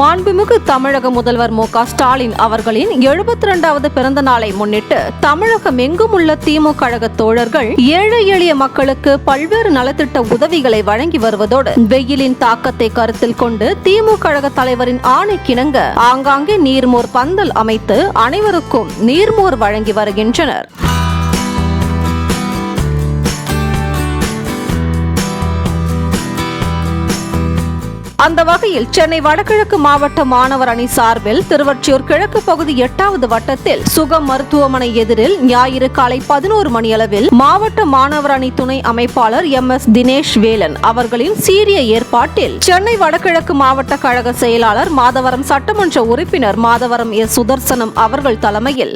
மாண்புமிகு தமிழக முதல்வர் மு ஸ்டாலின் அவர்களின் எழுபத்தி இரண்டாவது பிறந்த நாளை முன்னிட்டு தமிழகம் எங்கும் உள்ள திமுக கழக தோழர்கள் ஏழை எளிய மக்களுக்கு பல்வேறு நலத்திட்ட உதவிகளை வழங்கி வருவதோடு வெயிலின் தாக்கத்தை கருத்தில் கொண்டு திமுக கழக தலைவரின் ஆணைக்கிணங்க ஆங்காங்கே நீர்மோர் பந்தல் அமைத்து அனைவருக்கும் நீர்மோர் வழங்கி வருகின்றனர். அந்த வகையில் சென்னை வடகிழக்கு மாவட்ட மாணவர் அணி சார்பில் திருவொற்றியூர் கிழக்கு பகுதி எட்டாவது வட்டத்தில் சுகம் மருத்துவமனை எதிரில் ஞாயிறு காலை பதினோரு மணியளவில் மாவட்ட மாணவர் அணி துணை அமைப்பாளர் எம் எஸ் தினேஷ் வேலன் அவர்களின் சீரிய ஏற்பாட்டில் சென்னை வடகிழக்கு மாவட்ட கழக செயலாளர் மாதவரம் சட்டமன்ற உறுப்பினர் மாதவரம் எஸ் சுதர்சனம் அவர்கள் தலைமையில்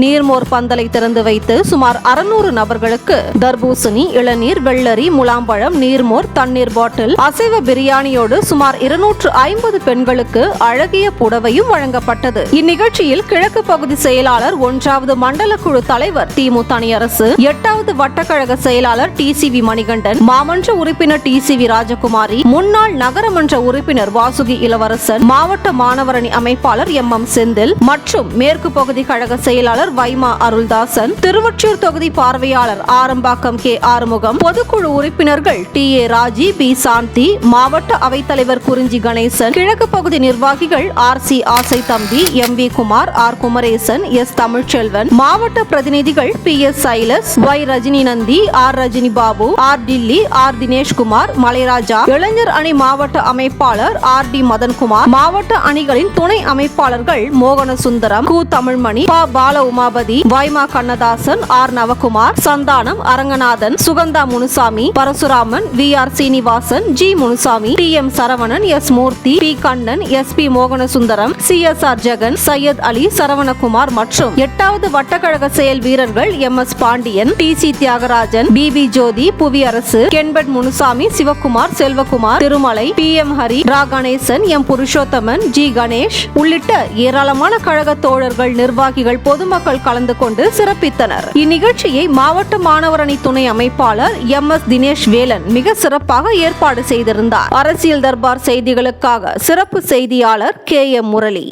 நீர்மோர் பந்தலை திறந்து வைத்து சுமார் அறுநூறு நபர்களுக்கு தர்பூசணி இளநீர் வெள்ளரி முலாம்பழம் நீர்மோர் தண்ணீர் பாட்டில் அசைவ பிரியாணியோடு சுமார் இருநூற்று ஐம்பது பெண்களுக்கு அழகிய புடவையும் வழங்கப்பட்டது. இந்நிகழ்ச்சியில் கிழக்கு பகுதி செயலாளர் ஒன்றாவது மண்டல குழு தலைவர் திமு தனியரசு எட்டாவது வட்டக்கழக செயலாளர் டி. சி. வி. மணிகண்டன் மாமன்ற உறுப்பினர் டி. சி. வி. ராஜகுமாரி முன்னாள் நகரமன்ற உறுப்பினர் வாசுகி இளவரசன் மாவட்ட மாணவரணி அமைப்பாளர் எம். எம். செந்தில் மற்றும் மேற்கு பகுதி கழக செயலாளர் வைமா அருள்தாசன் திருவொற்றியூர் தொகுதி பார்வையாளர் ஆரம்பாக்கம் கே ஆறுமுகம் பொதுக்குழு உறுப்பினர்கள் T A Raji P Shanthi மாவட்ட அவைத்தலைவர் குறிஞ்சி கணேசன் கிழக்கு பகுதி நிர்வாகிகள் R C Asai Thambi M V Kumar R Kumaresan S Tamilselvan மாவட்ட பிரதிநிதிகள் P S Silas Y Rajini Nandhi R Rajini Babu R Dilli R Dineshkumar Malairaja இளைஞர் அணி மாவட்ட அமைப்பாளர் ஆர் டி மதன்குமார் மாவட்ட அணிகளின் துணை அமைப்பாளர்கள் மோகன சுந்தரம் கு தமிழ்மணி ப Bala Umapathi வாய்மா Kannadasan R Navakumar Santhanam Aranganathan Suganda Munusamy Parasuraman V R Srinivasan G Munusamy T M Saravanan S Murthy P Kannan S P Mohanasundaram C S R Jegan Syed Ali Saravanakumar மற்றும் எட்டாவது வட்டக்கழக செயல் வீரர்கள் M S Pandian T C Thiyagarajan P V Jothi Puviyarasu கென்பட் Munusamy Sivakumar Selvakumar Thirumalai P M Hari ரா Ganesan M Purushothaman G Ganesh உள்ளிட்ட ஏராளமான கழக தோழர்கள் நிர்வாகிகள் பொதுமக்கள் பொதுமக்கள் கலந்து கொண்டு சிறப்பித்தனர். இந்நிகழ்ச்சியை மாவட்ட மாணவரணி துணை அமைப்பாளர் எம் எஸ் தினேஷ் வேலன் மிக சிறப்பாக ஏற்பாடு செய்திருந்தார். அரசியல் தர்பார் செய்திகளுக்காக சிறப்பு செய்தியாளர் கே எம் முரளி.